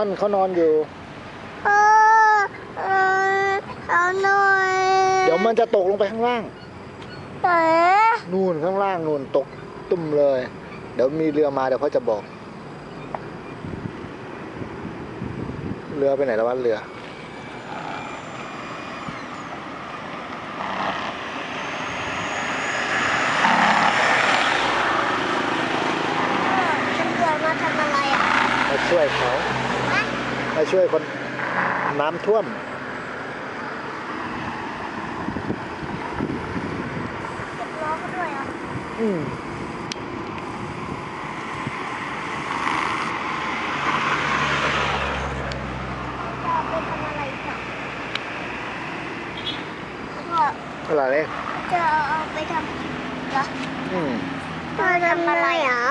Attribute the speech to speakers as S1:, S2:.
S1: อนเขานอนอยู่
S2: เอาหน่อยเดี๋ยวมัน
S1: จะตกลงไปข้างล่างนู่นข้างล่างนู่นตกตุ่มเลย เดี๋ยวมีเรือมาเดี๋ยวเขาจะบอก เรือไปไหนแล้ววะเรือ
S3: ตำรวจมาทำอะไร
S1: ช่วยเขา มาช่วยคนน้ำท่วม
S3: เก็บล้อเขาด้วยเหรอ
S1: อืม
S3: จะเอาไปทำอะไรต่อพ่อ
S1: อะไรเนี่ย
S3: จะเอาไปทำเหรอ
S1: อืม
S3: พ่อทำอะไรเหร
S2: อ